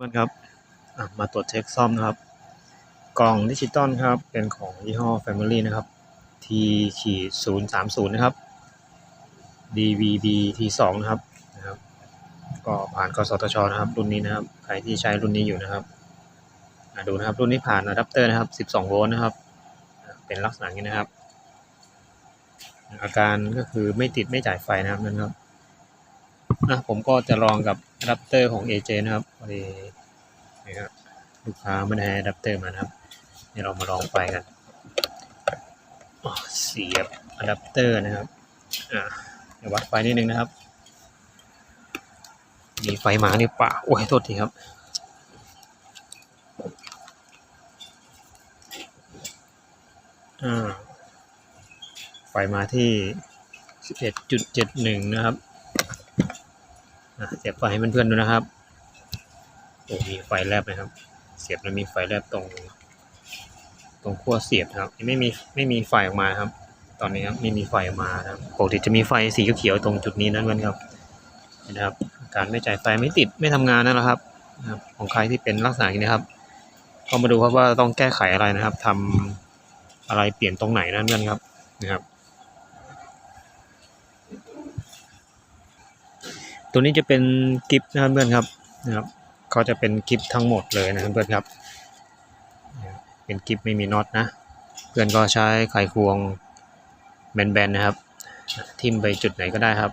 เพื่อนครับมาตรวจเช็คซ่อมนะครับ กล่องดิจิตอลครับ เป็นของยี่ห้อ Family นะครับ T ขีดศูนย์สามศูนย์นะครับ DVB T สองนะครับนะครับ ก็ผ่านกสทชนะครับ รุ่นนี้นะครับ ใครที่ใช้รุ่นนี้อยู่นะครับดูนะครับ รุ่นนี้ผ่านอะแดปเตอร์นะครับ12โวลต์นะครับ เป็นลักษณะนี้นะครับ อาการก็คือไม่ติดไม่จ่ายไฟนะครับนั่นครับนะผมก็จะลองกับ อะแดปเตอร์ของ AJ นะครับพอดีนะครับลูกค้าไม่ได้ให้อะแดปเตอร์มานะครับเดี๋ยวเรามาลองไฟกันเสียบอะแดปเตอร์นะครับอ่าเดี๋ยววัดไฟนิดนึงนะครับมีไฟมาหรือเปล่าโอ้ยโทษทีครับอ่าไฟมาที่ 11.71 นะครับ เสียบไฟให้เพื่อนๆดูนะครับโอ้มีไฟแลบนะครับ เสียบแล้วมีไฟแลบตรง ตรงขั้วเสียบนะครับไม่มีไม่มีไฟออกมาครับ ตอนนี้ครับไม่มีไฟออกมาครับปกติจะมีไฟสีเขียวตรงจุดนี้นั่นเพื่อนครับนะครับ การไม่จ่ายไฟไม่ติดไม่ทำงานนั่นแหละครับของใครที่เป็นลักษณะนี้นะครับก็มาดูครับว่าต้องแก้ไขอะไรนะครับทำอะไรเปลี่ยนตรงไหนนั่นเพื่อนครับนะครับ ตัวนี้จะเป็นกิฟต์นะครับเพื่อนครับนะครับเขาจะเป็นกิฟต์ทั้งหมดเลยนะครับเพื่อนครับ เป็นกิฟต์ไม่มีน็อตนะ เพื่อนก็ใช้ไขควงแบนๆนะครับ ทิ่มไปจุดไหนก็ได้ครับ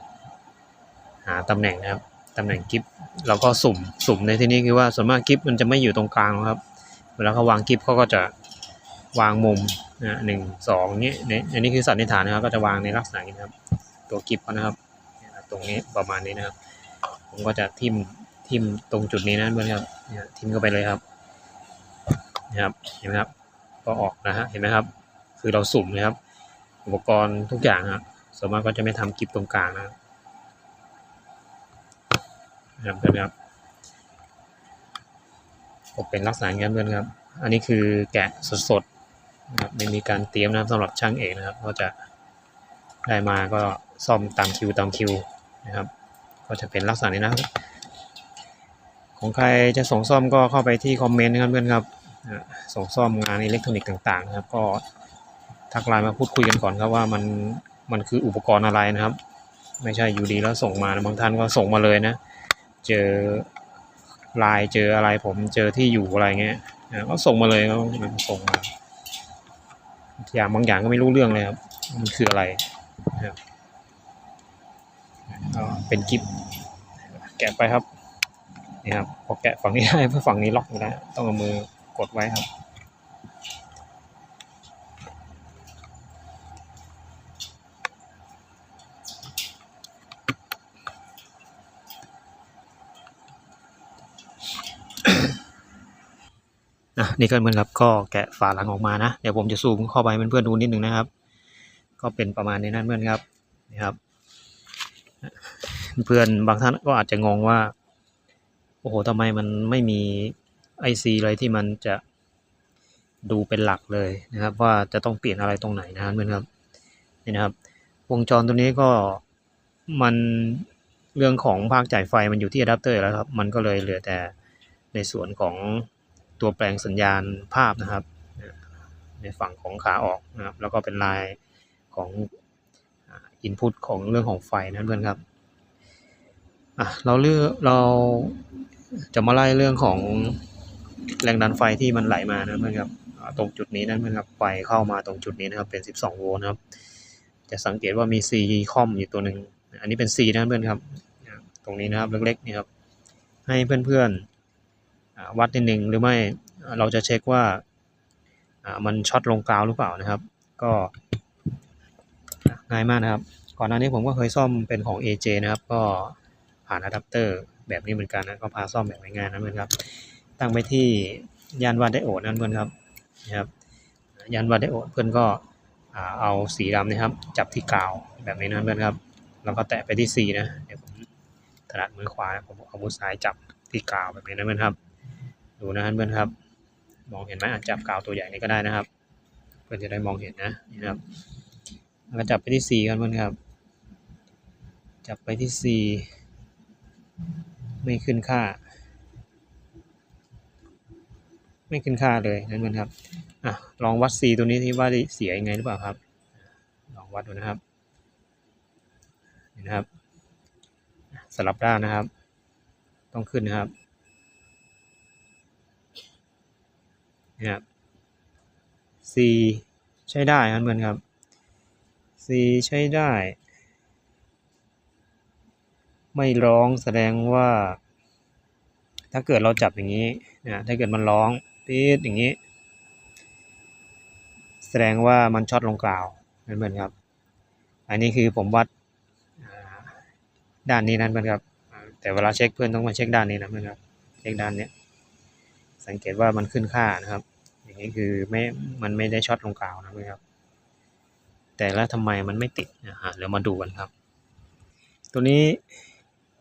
หาตำแหน่งนะครับตำแหน่งกิฟต์เราก็สุ่มสุ่มในที่นี้คือว่าส่วนมากกิฟต์มันจะไม่อยู่ตรงกลางครับ เวลาเขาวางกิฟต์เขาก็จะวางมุมนะหนึ่งสองนี้เนี่ยอันนี้คือสันนิษฐานนะครับ ก็จะวางในลักษณะนี้นครับ ตัวกิฟต์นะครับ รงนี้ประมาณนี้นะครับ ผมก็จะทิมทิมตรงจุดนี้นะเพื่อนครับเนี่ยทิมเข้าไปเลยครับนะครับเห็นไหมครับ ก็ออกนะฮะเห็นไหมครับ คือเราสุ่มนะครับ อุปกรณ์ทุกอย่างครับส่วนมากก็จะไม่ทำกิฟตรงกลางนะครับนะครับเพื่อนครับก็เป็นลักษณะอย่างนั้นเพื่อนครับ อันนี้คือแกะสดๆนะครับไม่มีการเตรียมนะครับสำหรับช่างเอกนะครับ ก็จะได้มาก็ซ่อมตามคิวตามคิว นะครับ ก็จะเป็นลักษณะนี้นะครับ ของใครจะส่งซ่อมก็เข้าไปที่คอมเมนต์นะครับเพื่อนครับส่งซ่อมงานอิเล็กทรอนิกส์ต่างๆนะครับก็ทักไลน์มาพูดคุยกันก่อนครับว่ามันมันคืออุปกรณ์อะไรนะครับ ไม่ใช่อยู่ดีแล้วส่งมานะบางท่านก็ส่งมาเลยนะ เจอไลน์เจออะไรผมเจอที่อยู่อะไรเงี้ยก็ส่งมาเลยก็ส่งมาอย่างบางอย่างก็ไม่รู้เรื่องเลยครับ มันคืออะไรนะครับ เป็นกิฟแกะไปครับนี่ครับพอแกะฝั่งนี้ได้เพื่อฝั่งนี้ล็อกไม่ได้วต้องเอามือกดไว้ครับอะนี่ก็เหมือนครับก็แกะฝาหลังออกมานะ เดี๋ยวผมจะซูมเข้าไปเพื่อนๆดูนิดหนึ่งนะครับ ก็เป็นประมาณนี้นั่นเพื่อนครับนี่ครับ เพื่อนบางท่านก็อาจจะงงว่า โอ้โหทำไมมันไม่มีไอซีอะไรที่มันจะดูเป็นหลักเลยนะครับ ว่าจะต้องเปลี่ยนอะไรตรงไหนนะครับเพื่อนครับนี่นะครับ วงจรตัวนี้ก็มันเรื่องของภาคจ่ายไฟมันอยู่ที่อะแดปเตอร์แล้วครับ มันก็เลยเหลือแต่ในส่วนของตัวแปลงสัญญาณภาพนะครับ ในฝั่งของขาออกนะครับ แล้วก็เป็นลายของอินพุตของเรื่องของไฟนะเพื่อนครับ อะเราเลือกเราจะมาไล่เรื่องของแรงดันไฟที่มันไหลมานะเพื่อนครับตรงจุดนี้นั่นเพื่อนครับไฟเข้ามาตรงจุดนี้นะครับเป็น 12 โวลต์นะครับ จะสังเกตว่ามี C คอมอยู่ตัวหนึ่งอันนี้เป็น C นะเพื่อนครับ ตรงนี้นะครับเล็กๆนี่ครับให้เพื่อนๆวัดนิดหนึ่งหรือไม่เราจะเช็คว่ามันช็อตลงกาวหรือเปล่านะครับ ก็ง่ายมากนะครับ ก่อนหน้านี้ผมก็เคยซ่อมเป็นของ AJ นะครับก็ ผ่านอะแดปเตอร์แบบนี้เหมือนกันนะก็พาซ่อมแบบง่ายๆนะเพื่อนครับ ตั้งไปที่ยานวาดไดโอดนั่นเพื่อนครับนะครับยานวาดไดโอดเพื่อนก็เอาสีดำนะครับ จับที่กาวแบบนี้นะเพื่อนครับแล้วก็แตะไปที่ C นะเดี๋ยวผมถนัดมือขวานะผมเอามือซ้ายจับที่กาวแบบนี้นะเพื่อนครับ ดูนะเพื่อนครับ มองเห็นไหมอาจจับกาวตัวใหญ่นี้ก็ได้นะครับ เพื่อนจะได้มองเห็นนะนะครับแล้วก็จับไปที่ C กันเพื่อนครับ จับไปที่ C ไม่ขึ้นค่า ไม่ขึ้นค่าเลยนั่นมันครับอะลองวัด C ตัวนี้ที่ว่าเสียยังไงหรือเปล่าครับ ลองวัดดูนะครับนี่นะครับสลับด้านนะครับ ต้องขึ้นนะครับนี่ครับ C ใช้ได้ครับเพื่อนครับ C ใช้ได้ ไม่ร้องแสดงว่า ถ้าเกิดเราจับอย่างนี้นะถ้าเกิดมันร้องปี๊ดอย่างนี้ แสดงว่ามันช็อตลงกล่าวนั่นเหมือนครับ อันนี้คือผมวัดด้านนี้นั่นเหมือนครับ แต่เวลาเช็คเพื่อนต้องมาเช็คด้านนี้นะเพื่อนครับ เช็คด้านเนี้ย สังเกตว่ามันขึ้นค่านะครับ อย่างนี้คือไม่ มันไม่ได้ช็อตลงกล่าวนะเพื่อนครับ แต่แล้วทำไมมันไม่ติดนะฮะเดี๋ยวมาดูกันครับ ตัวนี้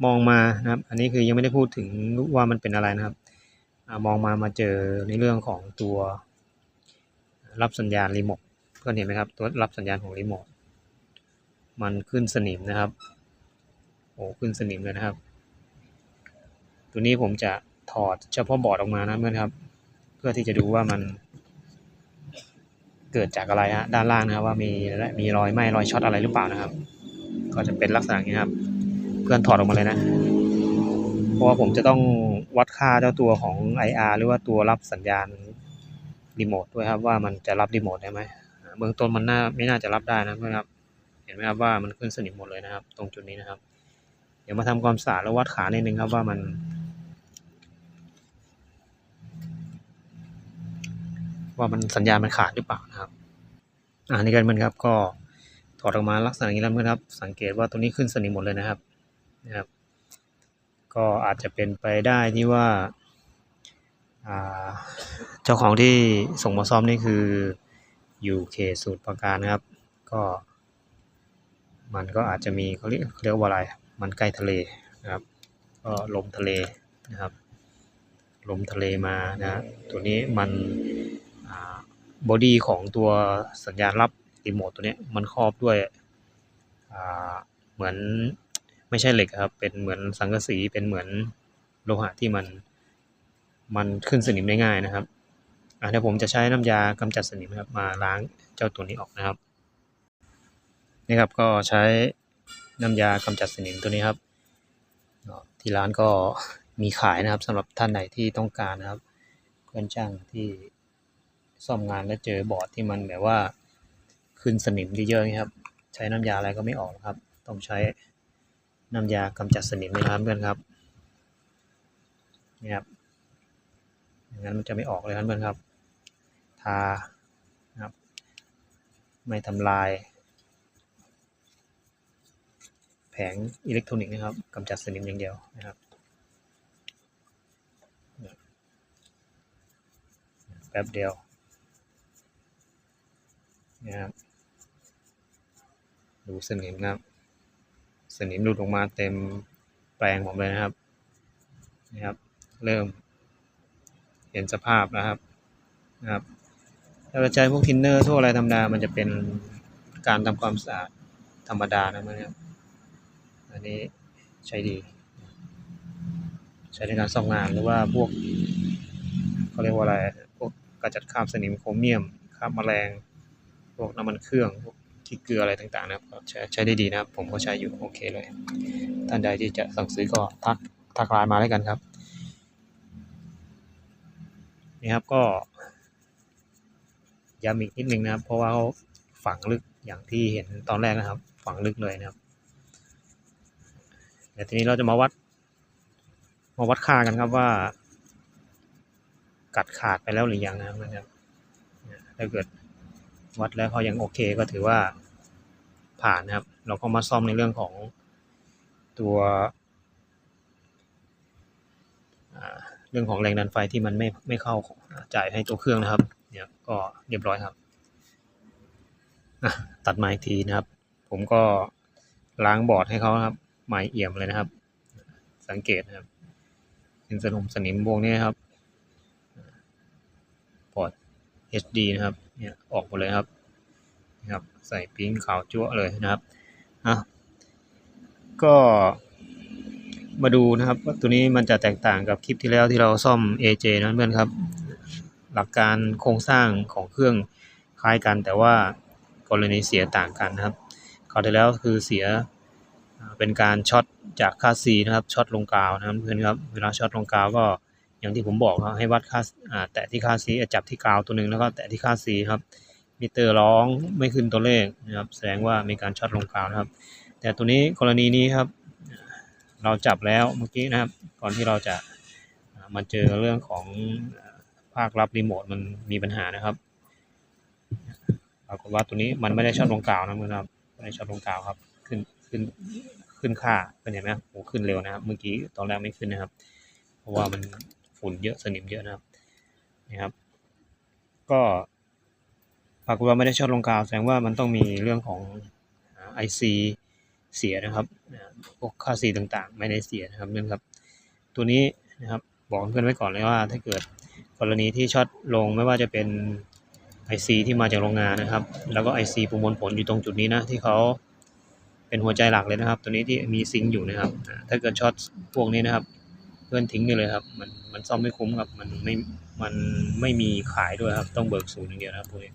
มองมานะครับ อันนี้คือยังไม่ได้พูดถึงว่ามันเป็นอะไรนะครับอมองมามาเจอในเรื่องของตัวรับสัญญาณรีโมทเพื่อนเห็นไหมครับ ตัวรับสัญญาณของรีโมทมันขึ้นสนิมนะครับโอ้ขึ้นสนิมเลยนะครับ ตัวนี้ผมจะถอดเฉพาะบอร์ดออกมานะเพื่อนครับ เพื่อที่จะดูว่ามันเกิดจากอะไรฮะด้านล่างนะครับว่ามีมีรอยไหม้รอยช็อตอะไรหรือเปล่านะครับ ก็จะเป็นลักษณะนี้ครับ เพื่อนถอดออกมาเลยนะ เพราะว่าผมจะต้องวัดค่าเจ้าตัวของ IR หรือว่าตัวรับสัญญาณรีโมทด้วยครับว่ามันจะรับรีโมทได้ไหมเบื้องต้นมันน่าไม่น่าจะรับได้นะเพื่อนครับ เห็นไหมครับว่ามันขึ้นสนิมหมดเลยนะครับ ตรงจุดนี้นะครับ เดี๋ยวมาทำความสะอาดแล้ววัดขาในดนึงครับว่ามัน ว่ามันสัญญาณมันขาดหรือเปล่านะครับอ่านี่กันมันครับก็ถอดออกมาลักษณะนี้แล้วนะครับ สังเกตว่าตัวนี้ขึ้นสนิมหมดเลยนะครับ นะครับ ก็อาจจะเป็นไปได้ที่ว่าเจ้าของที่ส่งมาซ่อมนี่คืออยู่เขตสูตรประการนะครับ ก็ มันก็อาจจะมีเขาเรียกเรียกว่าอะไร มันใกล้ทะเลนะครับ ก็ลมทะเลนะครับ ลมทะเลมานะ ตัวนี้มันบอดี้ของตัวสัญญาณรับรีโมทตัวนี้มันครอบด้วยเหมือน ไม่ใช่เหล็กครับ เป็นเหมือนสังกะสีเป็นเหมือนโลหะที่มัน มันขึ้นสนิมได้ง่ายนะครับเดี๋ยวผมจะใช้น้ำยากำจัดสนิมครับมาล้างเจ้าตัวนี้ออกนะครับนี่ครับก็ใช้น้ำยากำจัดสนิมตัวนี้ครับที่ร้านก็มีขายนะครับสำหรับท่านไหนที่ต้องการนะครับเพื่อนช่างที่ซ่อมงานแล้วเจอบอร์ดที่มันแบบว่าขึ้นสนิมเยอะๆครับ ใช้น้ำยาอะไรก็ไม่ออกครับ ต้องใช้ น้ำยากำจัดสนิมนะครับเพื่อนครับนี่ครับอย่างนั้นมันจะไม่ออกเลยครับเพื่อนครับ ทานะครับ ไม่ทำลาย แผงอิเล็กทรอนิกส์นะครับกำจัดสนิมอย่างเดียวนะครับแป๊บเดียวนะครับดูสนิมนะครับ สนิมหลุดออกมาเต็มแปลงผมเลยนะครับนะครับ เริ่ม เห็นสภาพนะครับนะครับถ้าเราใช้พวกทินเนอร์ทั่วอะไรธรรมดา มันจะเป็นการทำความสะอาดธรรมดานะครับ อันนี้ใช้ดี ใช้ในการซ่อมงานหรือว่าพวกเขาเรียกว่าอะไร พวกกระจัดคราบสนิมโครเมียมคราบแมลง พวกน้ำมันเครื่องพวก ขี้เกลืออะไรต่างๆนะครับใช้ใช้ได้ดีนะครับ ผมก็ใช้อยู่โอเคเลย ท่านใดที่จะสั่งซื้อก็ทักทักไลน์มาได้กันครับนี่ครับก็ย้ำอีกนิดนึงนะครับ เพราะว่าเขาฝังลึกอย่างที่เห็นตอนแรกนะครับ ฝังลึกเลยนะครับเดี๋ยวทีนี้เราจะมาวัด มาวัดค่ากันครับว่า กัดขาดไปแล้วหรือยังนะครับนะครับถ้าเกิดวัดแล้วเขายังโอเคก็ถือว่า ผ่านนะครับ เราก็มาซ่อมในเรื่องของตัวเรื่องของแรงดันไฟที่มันไม่ไม่เข้าจ่ายให้ตัวเครื่องนะครับเนี่ยก็เรียบร้อยครับตัดมาอีกทีนะครับ ผมก็ล้างบอร์ดให้เขาครับไม้เอี่ยมเลยนะครับ สังเกตนะครับเป็นสนิมสนิมพวกนี้ครับ พอร์ต HD นะครับ เนี่ย ออกหมดเลยครับ นะครับใส่ปิงขาวจั่วเลยนะครับอะก็มาดูนะครับว่าตัวนี้มันจะแตกต่างกับคลิปที่แล้วที่เราซ่อม AJ นะเพื่อนครับ หลักการโครงสร้างของเครื่องคล้ายกัน แต่ว่ากรณีเสียต่างกันนะครับคราวที่แล้วคือเสียเป็นการช็อตจากค่า C นะครับช็อตลงกาวนะครับเพื่อนครับเวลาช็อตลงกาวก็อย่างที่ผมบอกครับให้วัดค่าอ่าแตะที่ค่า C จับที่กาวตัวหนึ่งแล้วก็แตะที่ค่า C ครับ มิเตอร์ร้องไม่ขึ้นตัวเลขนะครับ แสดงว่ามีการช็อตลงกาวนะครับ แต่ตัวนี้กรณีนี้ครับ เราจับแล้วเมื่อกี้นะครับ ก่อนที่เราจะมาเจอเรื่องของภาครับรีโมทมันมีปัญหานะครับปรากฏว่าตัวนี้มันไม่ได้ช็อตลงกาวนะครับไม่ได้ช็อตลงกาวครับ ขึ้นขึ้นขึ้นค่าเป็นเห็นไหมครับโอ้ขึ้นเร็วนะครับ เมื่อกี้ตอนแรกไม่ขึ้นนะครับ เพราะว่ามันฝุ่นเยอะสนิมเยอะนะครับนะครับ ก็ ปรากฏว่าไม่ได้ช็อตลงกาวแสดงว่ามันต้องมีเรื่องของไอซีเสียนะครับพวกค่าซีต่างๆ ไม่ได้เสียนะครับเพื่อนครับ ตัวนี้นะครับบอกเพื่อนไว้ก่อนเลยว่า ถ้าเกิดกรณีที่ช็อตลงไม่ว่าจะเป็น IC ที่มาจากโรงงานนะครับ แล้วก็ IC ประมวลผลอยู่ตรงจุดนี้นะที่เขาเป็นหัวใจหลักเลยนะครับ ตัวนี้ที่มีซิงค์อยู่นะครับ ถ้าเกิดช็อตพวกนี้นะครับ เพื่อนทิ้งได้เลยครับ มันมันซ่อมไม่คุ้มครับ มันไม่ มันไม่มีขายด้วยครับ ต้องเบิกศูนย์อย่างเดียวนะครับพวกนี้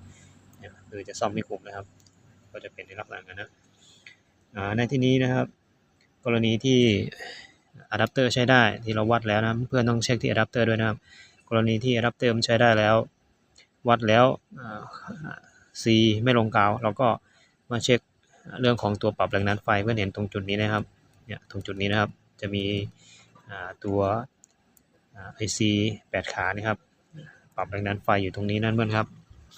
คือจะซ่อมไม่คุ้มนะครับ ก็จะเป็นในลักษณะนั้นนะในที่นี้นะครับ กรณีที่อะแดปเตอร์ใช้ได้ที่เราวัดแล้วนะเพื่อนต้องเช็คที่อะแดปเตอร์ด้วยนะครับ กรณีที่อะแดปเตอร์มันใช้ได้แล้ว วัดแล้วอ่า C ไม่ลงกาว เราก็มาเช็คเรื่องของตัวปรับแรงดันไฟเพื่อนเห็นตรงจุดนี้นะครับเนี่ยตรงจุดนี้นะครับจะมีตัวไอ่า IC 8ขานี่ครับปรับแรงดันไฟอยู่ตรงนี้นั่นเพื่อนครับ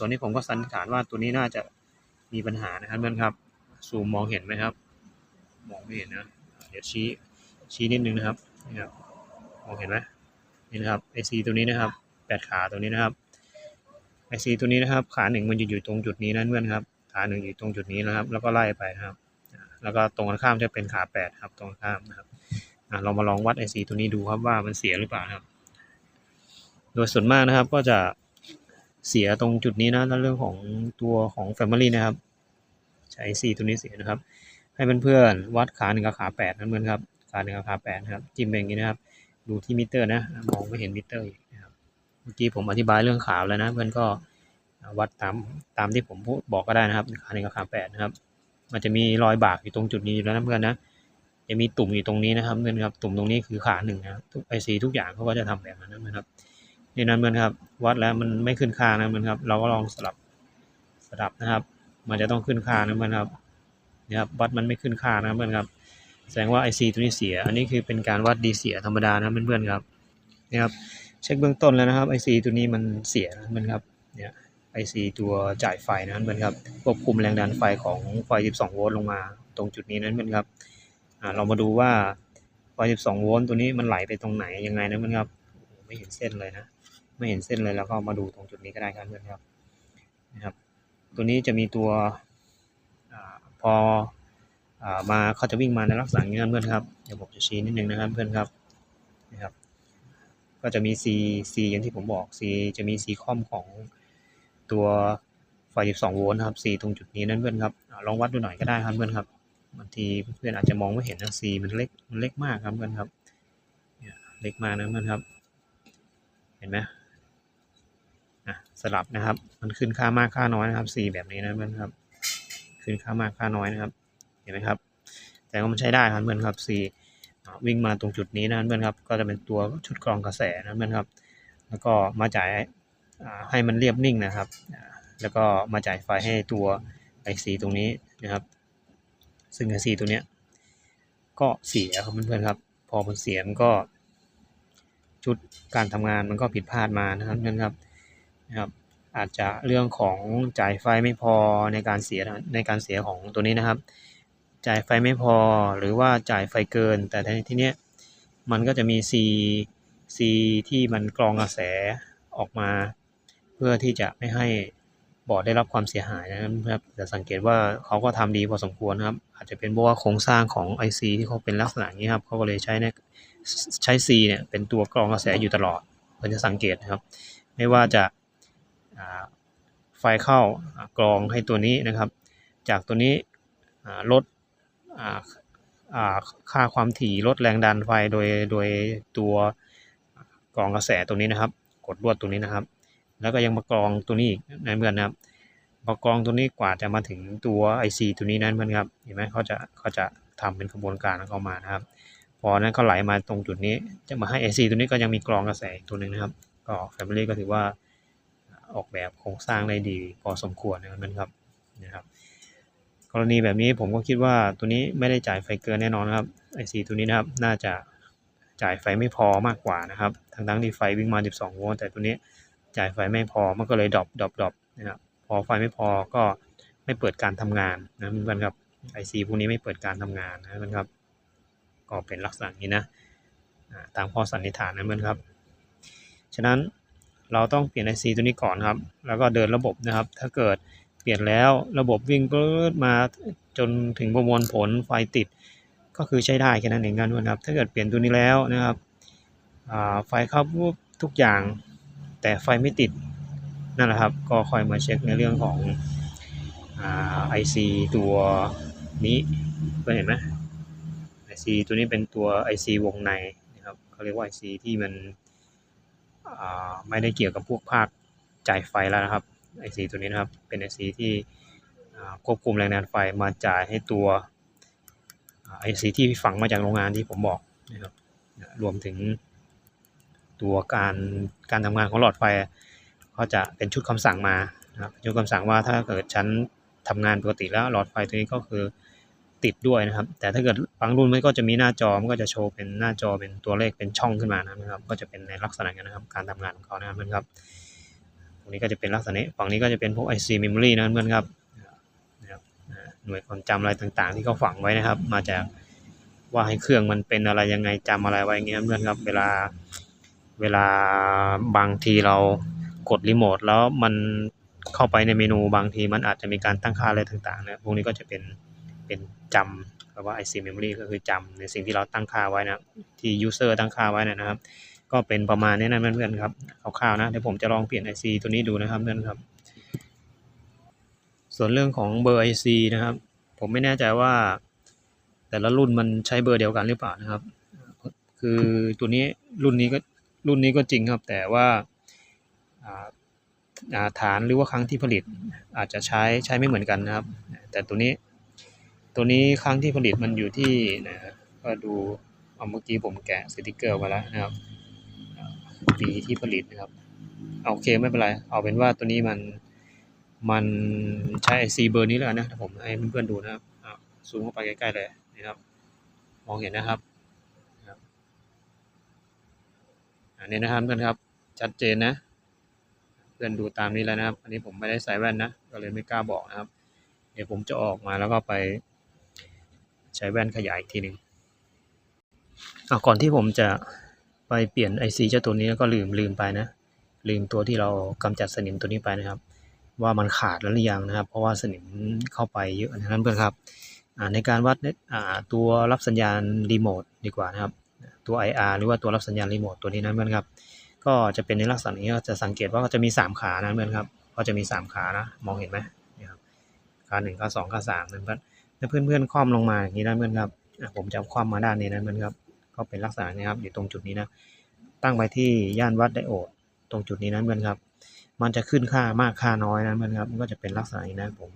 ตัวนี้ผมก็สันนิษฐานว่าตัวนี้น่าจะมีปัญหานะครับเพื่อนครับ ซูมมองเห็นไหมครับ มองไม่เห็นนะ เดี๋ยวชี้ชี้นิดนึงนะครับนี่ครับมองเห็นไหมนี่นะครับ IC ตัวนี้นะครับแปดขาตัวนี้นะครับ IC ตัวนี้นะครับ ขาหนึ่งมันจะอยู่ตรงจุดนี้นั่นเพื่อนครับ ขาหนึ่งอยู่ตรงจุดนี้นะครับ แล้วก็ไล่ไปนะครับ แล้วก็ตรงกันข้ามจะเป็นขาแปดครับ ตรงข้ามนะครับเรามาลองวัด IC ตัวนี้ดูครับว่ามันเสียหรือเปล่าครับ โดยส่วนมากนะครับก็จะ เสียตรงจุดนี้นะแล้วเรื่องของตัวของ Family นะครับ ใช้ IC ตัวนี้เสียนะครับ ให้เพื่อนๆวัดขาหนึ่งกับขาแปดนั่นเพื่อนครับขาหนึ่งกับขาแปดนะครับจิ้มไปอย่างนี้นะครับ ดูที่มิเตอร์นะมองไม่เห็นมิเตอร์อีกนะครับเมื่อกี้ผมอธิบายเรื่องขาแล้วนะเพื่อนก็วัดตามตามที่ผมพูดบอกก็ได้นะครับขาหนึ่งกับขาแปดนะครับ มันจะมีรอยบากอยู่ตรงจุดนี้อยู่แล้วนะเพื่อนนะจะมีตุ่มอยู่ตรงนี้นะครับเพื่อนครับตุ่มตรงนี้คือขาหนึ่งนะครับทุกไอซีทุกอย่างเขาก็จะทำแบบนั้นนะครับ นี่นั้นเพื่อนครับ วัดแล้วมันไม่ขึ้นค่านะเพื่อนครับ เราก็ลองสลับสลับนะครับ มันจะต้องขึ้นค่านะเพื่อนครับนะครับวัดมันไม่ขึ้นค่านะครับเพื่อนครับ แสดงว่า IC ตัวนี้เสีย อันนี้คือเป็นการวัดดีเสียธรรมดานะเพื่อนๆครับนะครับเช็คเบื้องต้นแล้วนะครับ IC ตัวนี้มันเสียนะเพื่อนครับเนี่ย IC ตัวจ่ายไฟนะเพื่อนครับควบคุมแรงดันไฟของไฟ 12 โวลต์ลงมา ตรงจุดนี้นั้นเพื่อนครับอ่าเรามาดูว่าไฟ 12 โวลต์ตัวนี้มันไหลไปตรงไหนยังไงนะเพื่อนครับไม่เห็นเส้นเลยนะ ไม่เห็นเส้นเลยแล้วก็มาดูตรงจุดนี้ก็ได้ครับเพื่อนครับนะครับ ตัวนี้จะมีตัวอพออมาเขาจะวิ่งมาในลักษณะนี้นะเพื่อนครับเดี๋ยวผมจะชี้นิดนึงนะครับเพื่อนครับนะครับก็จะมี C C อย่างที่ผมบอก C จะมี C คอมของตัวไฟ 12 โวลต์นะครับ C ตรงจุดนี้นั่นเพื่อนครับอลองวัดดูหน่อยก็ได้ครับเพื่อนครับบางทีเพื่อนอาจจะมองไม่เห็นนะ C มันเล็กมันเล็กมากครับเพื่อนครับเล็กมากนะเพื่อนครับ เห็นไหม สลับนะครับ มันขึ้นค่ามากค่าน้อยนะครับ C แบบนี้นะเพื่อนครับ ขึ้นค่ามากค่าน้อยนะครับ เห็นไหมครับ แต่ว่ามันใช้ได้ครับเพื่อนครับ C อ่าวิ่งมาตรงจุดนี้นะเพื่อนครับ ก็จะเป็นตัวชุดกรองกระแสนะเพื่อนครับ แล้วก็มาจ่ายให้มันเรียบนิ่งนะครับ แล้วก็มาจ่ายไฟให้ตัว IC ตรงนี้นะครับ ซึ่ง IC ตัวเนี้ยก็เสียครับเพื่อนๆครับ พอมันเสียมันก็ชุดการทำงานมันก็ผิดพลาดมานะครับเพื่อนครับ นะครับอาจจะเรื่องของจ่ายไฟไม่พอในการเสียในการเสียของตัวนี้นะครับ จ่ายไฟไม่พอหรือว่าจ่ายไฟเกิน แต่ในที่นี้มันก็จะมี C C ที่มันกรองกระแสออกมา เพื่อที่จะไม่ให้บอร์ดได้รับความเสียหายนะครับจะสังเกตว่าเขาก็ทำดีพอสมควรครับ อาจจะเป็นเพราะว่าโครงสร้างของ IC ที่เขาเป็นลักษณะนี้ครับเขาก็เลยใช้ในใช้ C เนี่ยเป็นตัวกรองกระแสอยู่ตลอดเพื่อจะสังเกตนะครับ ไม่ว่าจะ ไฟเข้ากรองให้ตัวนี้นะครับ จากตัวนี้ลดค่าความถี่ลดแรงดันไฟโดยโดยตัวกรองกระแสตัวนี้นะครับ กดลวดตัวนี้นะครับ แล้วก็ยังมากรองตัวนี้อีกนะเพื่อนนะครับพอกรองตัวนี้กว่าจะมาถึงตัว IC ตัวนี้นั้นเพื่อนครับเห็นไหมเขาจะเขาจะทำเป็นกระบวนการเข้ามานะครับ พอนั้นก็ไหลมาตรงจุดนี้จะมาให้ IC ตัวนี้ก็ยังมีกรองกระแสอีกตัวหนึ่งนะครับ ก็ Family ก็ถือว่า ออกแบบโครงสร้างได้ดี พอสมควรนะครับนะครับ กรณีแบบนี้ผมก็คิดว่าตัวนี้ไม่ได้จ่ายไฟเกินแน่นอนครับ IC ตัวนี้นะครับน่าจะจ่ายไฟไม่พอมากกว่านะครับทั้งทั้งที่ไฟวิ่งมา 12 โวลต์แต่ตัวนี้จ่ายไฟไม่พอมันก็เลยดรอปดรอปดรอปนะครับพอไฟไม่พอก็ไม่เปิดการทำงานนะเพื่อนครับ IC พวกนี้ไม่เปิดการทำงานนะเพื่อนครับก็เป็นลักษณะนี้นะตามข้อสันนิษฐานนะเพื่อนครับ ฉะนั้น เราต้องเปลี่ยน IC ตัวนี้ก่อนครับ แล้วก็เดินระบบนะครับ ถ้าเกิดเปลี่ยนแล้วระบบวิ่งปื๊ดมาจนถึงประมวลผลไฟติด ก็คือใช้ได้แค่นั้นเองครับ ถ้าเกิดเปลี่ยนตัวนี้แล้วนะครับไฟเข้าปุ๊บทุกอย่าง แต่ไฟไม่ติดนั่นแหละครับก็คอยมาเช็คในเรื่องของไอ่า IC ตัวนี้เพื่อนเห็นไหม IC ตัวนี้เป็นตัว IC วงในนะครับเขาเรียกว่า IC ที่มัน ไม่ได้เกี่ยวกับพวกภาคจ่ายไฟแล้วนะครับ IC ตัวนี้นะครับ เป็น IC ที่อ่ควบคุมแรงดันไฟมาจ่ายให้ตัวอ่า IC ที่ฝังมาจากโรงงานที่ผมบอกนะครับรวมถึงตัวการการทำงานของหลอดไฟเขาจะเป็นชุดคำสั่งมานะครับชุดคำสั่งว่าถ้าเกิดชั้นทำงานปกติแล้วหลอดไฟตัวนี้ก็คือ ติดด้วยนะครับ แต่ถ้าเกิดบางรุ่นมันก็จะมีหน้าจอมันก็จะโชว์เป็นหน้าจอเป็นตัวเลขเป็นช่องขึ้นมานะครับ ก็จะเป็นในลักษณะนั้นนะครับ การทำงานของเขานะครับเพื่อนครับตรงนี้ก็จะเป็นลักษณะนี้ฝั่งนี้ก็จะเป็นพวก IC memory นะเพื่อนครับนะครับหน่วยความจำอะไรต่างๆ ที่เขาฝังไว้นะครับ มาจากว่าให้เครื่องมันเป็นอะไรยังไงจำอะไรไว้อย่างเงี้ยเพื่อนครับเวลาเวลาบางทีเรากดรีโมทแล้วมันเข้าไปในเมนูบางทีมันอาจจะมีการตั้งค่าอะไรต่างๆนะพวกนี้ก็จะเป็นเป็น จำแปลว่า IC memory ก็คือจำในสิ่งที่เราตั้งค่าไว้นะที่ user ตั้งค่าไว้นะครับ ก็เป็นประมาณนี้นะเพื่อนๆครับคร่าวๆนะเดี๋ยวผมจะลองเปลี่ยน IC ตัวนี้ดูนะครับเพื่อนครับ ส่วนเรื่องของเบอร์ IC นะครับ ผมไม่แน่ใจว่า แต่ละรุ่นมันใช้เบอร์เดียวกันหรือเปล่านะครับ คือตัวนี้รุ่นนี้ก็รุ่นนี้ก็จริงครับ แต่ว่าฐานหรือว่าครั้งที่ผลิตอาจจะใช้ใช้ไม่เหมือนกันนะครับ แต่ตัวนี้ ตัวนี้ครั้งที่ผลิตมันอยู่ที่นะครับก็ดูเอาเมื่อกี้ผมแกะสติกเกอร์มาแล้วนะครับปีที่ผลิตนะครับเอาโอเคไม่เป็นไร เอาเป็นว่าตัวนี้มันมันใช้ IC เบอร์นี้แล้วนะผมให้เพื่อนๆดูนะครับซูมเข้าไปใกล้ๆเลยนะครับ มองเห็นนะครับอันนี้นะครับเพื่อนครับ ชัดเจนนะ เพื่อนดูตามนี้แล้วนะครับ อันนี้ผมไม่ได้ใส่แว่นนะ ก็เลยไม่กล้าบอกนะครับ เดี๋ยวผมจะออกมาแล้วก็ไป ใช้แว่นขยายอีกทีหนึ่งเอะก่อนที่ผมจะไปเปลี่ยน IC เจ้าตัวนี้ก็ลืมลืมไปนะ ลืมตัวที่เรากำจัดสนิมตัวนี้ไปนะครับ ว่ามันขาดแล้วหรือยังนะครับ เพราะว่าสนิมเข้าไปเยอะนะครับเพื่อนครับในการวัดเนี่ยตัวรับสัญญาณรีโมทดีกว่านะครับ ตัว IR หรือว่าตัวรับสัญญาณรีโมทตัวนี้นะเพื่อนครับ ก็จะเป็นในลักษณะนี้ก็จะสังเกตว่าก็จะมี 3 ขานะเพื่อนครับก็จะมี 3 ขานะมองเห็นไหมนี่ครับขาหนึ่งขาสองขาสามนะเพื่อน ถ้าเพื่อนเพื่อนๆคล่อมลงมาอย่างนี้นะเพื่อนครับผมจะคล่อมมาด้านนี้นะเพื่อนครับ ก็เป็นลักษณะนี้ครับอยู่ตรงจุดนี้นะ ตั้งไปที่ย่านวัดไดโอดตรงจุดนี้นะเพื่อนครับ มันจะขึ้นค่ามากค่าน้อยนะเพื่อนครับ มันก็จะเป็นลักษณะนี้นะผม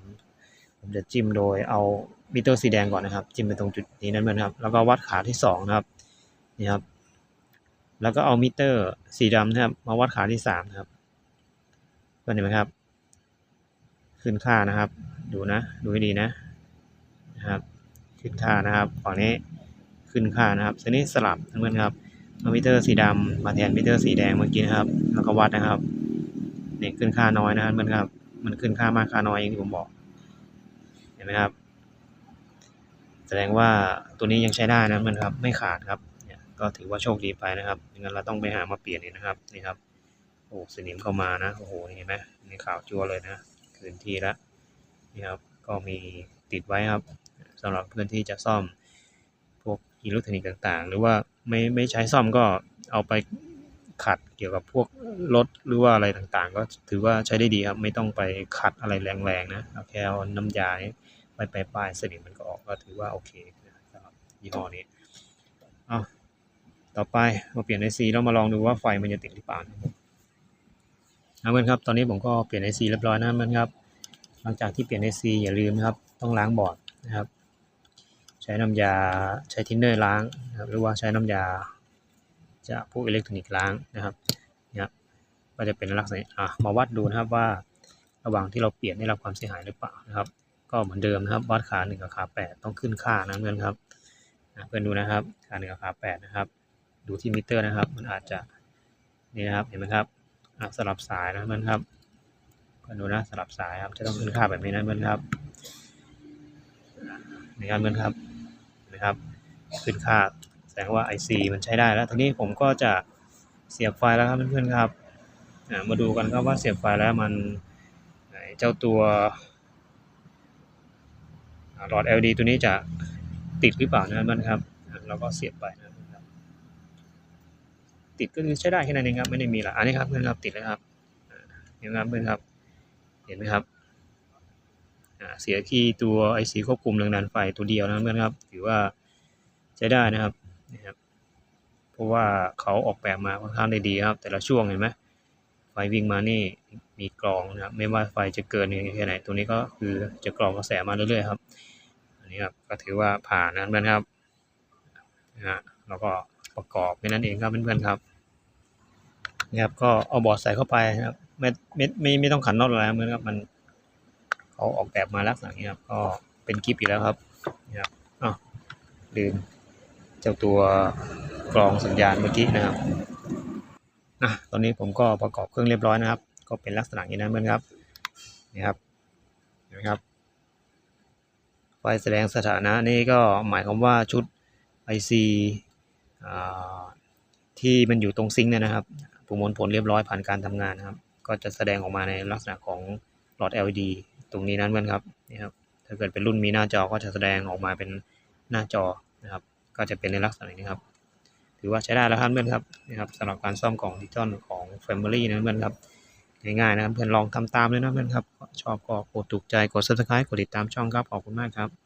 ผมจะจิ้มโดยเอามิเตอร์สีแดงก่อนนะครับ จิ้มไปตรงจุดนี้นะเพื่อนครับ แล้วก็วัดขาที่สองนะครับนี่ครับ แล้วก็เอามิเตอร์สีดำนะครับมาวัดขาที่สามครับเพื่อนเห็นไหมครับ ขึ้นค่านะครับ ดูนะ ดูให้ดีนะ นะครับขึ้นค่านะครับฝั่งนี้ขึ้นค่านะครับทีนี้สลับเพื่อนครับเอามิเตอร์สีดำมาแทนมิเตอร์สีแดงเมื่อกี้นะครับ แล้วก็วัดนะครับเนี่ยขึ้นค่าน้อยนะครับเพื่อนครับ มันขึ้นค่ามากค่าน้อยอย่างที่ผมบอกเห็นไหมครับ แสดงว่าตัวนี้ยังใช้ได้นะเพื่อนครับ ไม่ขาดครับเนี่ยก็ถือว่าโชคดีไปนะครับงั้นเราต้องไปหามาเปลี่ยนอีกนะครับนี่ครับโอ้สนิมเข้ามานะโอ้โหเห็นไหมในี่าวจั่วเลยนะคืนที่ล้วนี่ครับก็มีติดไว้ครับ สำหรับเพื่อนที่จะซ่อมพวกอิเล็กทรอนิกส์ต่างๆ หรือว่าไม่ไม่ใช้ซ่อมก็เอาไปขัดเกี่ยวกับพวกรถหรือว่าอะไรต่างๆ ก็ถือว่าใช้ได้ดีครับ ไม่ต้องไปขัดอะไรแรงๆนะเอาแค่เอาน้ำยานี้ไปปลายสนิมมันก็ออกก็ถือว่าโอเคนะครับยี่ห้อนี้เอาต่อไปมาเปลี่ยนไอซีแล้วมาลองดูว่าไฟมันจะติดหรือเปล่านะครับผมนะเพื่อนครับตอนนี้ผมก็เปลี่ยน IC เรียบร้อยนะเพื่อนครับ หลังจากที่เปลี่ยน IC อย่าลืมนะครับ ต้องล้างบอร์ดนะครับ ใช้น้ำยาใช้ทินเนอร์ล้างนะครับหรือว่าใช้น้ำยาจากพวกอิเล็กทรอนิกส์ล้างนะครับเนี่ยก็จะเป็นลักษณะอะมาวัดดูนะครับว่าระหว่างที่เราเปลี่ยนได้รับความเสียหายหรือเปล่านะครับ ก็เหมือนเดิมนะครับวัดขาหนึ่งกับขาแปดต้องขึ้นค่านะเพื่อนครับเพื่อนดูนะครับขาหนึ่งกับขาแปดนะครับดูที่มิเตอร์นะครับ มันอาจจะนี่นะครับเห็นไหมครับสลับสายนะเพื่อนครับเพื่อนดูนะสลับสายครับจะต้องขึ้นค่าแบบนี้นะเพื่อนครับนี่ครับเพื่อนครับ นะครับ ขึ้นค่าแสดงว่า IC มันใช้ได้แล้วทีนี้ผมก็จะเสียบไฟแล้วครับเพื่อนๆครับมาดูกันครับว่าเสียบไฟแล้วมันเจ้าตัวหลอด LED ตัวนี้จะติดหรือเปล่านะเพื่อนครับอะเราก็เสียบไปนะครับ ติดก็คือใช้ได้แค่นั้นเองครับไม่ได้มีหรอกอันนี้ครับเพื่อนครับติดแล้วครับเห็นไหมครับเพื่อนครับ เห็นไหมครับ เสียคีย์ตัว IC ควบคุมแรงดันไฟตัวเดียวนะเพื่อนครับถือว่าใช้ได้นะครับนะครับเพราะว่าเขาออกแบบมาค่อนข้างได้ดีครับ แต่ละช่วงเห็นไหมไฟวิ่งมานี่มีกรองนะครับไม่ว่าไฟจะเกินแค่ไหนตัวนี้ก็คือจะกรองกระแสมาเรื่อยๆครับอันนี้ครับก็ถือว่าผ่านนะเพื่อนครับนะฮะแล้วก็ประกอบแค่นั้นเองครับเพื่อนๆครับนี่ครับก็เอาบอร์ดใส่เข้าไปนะครับไม่ไม่ไม่ไม่ต้องขันน็อตอะไรนะเพื่อนครับมัน เขาออกแบบมาลักษณะนี้ครับก็เป็นกิฟต์อยู่แล้วครับนี่ครับอ้าวลืมเจ้าตัวกรองสัญญาณเมื่อกี้นะครับอะตอนนี้ผมก็ประกอบเครื่องเรียบร้อยนะครับ ก็เป็นลักษณะนี้นะเพื่อนครับนี่ครับเห็นไหมครับไฟแสดงสถานะนี่ก็หมายความว่าชุด IC อ่าที่มันอยู่ตรงซิงค์เนี่ยนะครับประมวลผลเรียบร้อยผ่านการทำงานนะครับ ก็จะแสดงออกมาในลักษณะของหลอด LED ตรงนี้นั้นเพื่อนครับนี่ครับถ้าเกิดเป็นรุ่นมีหน้าจอก็จะแสดงออกมาเป็นหน้าจอนะครับ ก็จะเป็นในลักษณะนี้ครับ ถือว่าใช้ได้แล้วครับเพื่อนครับนี่ครับสำหรับการซ่อมกล่องดิจิตอลของ Family นะเพื่อนครับง่ายๆนะครับเพื่อนลองทำตามเลยนะเพื่อนครับชอบก็กดถูกใจกด subscribe กดติดตามช่องครับขอบคุณมากครับ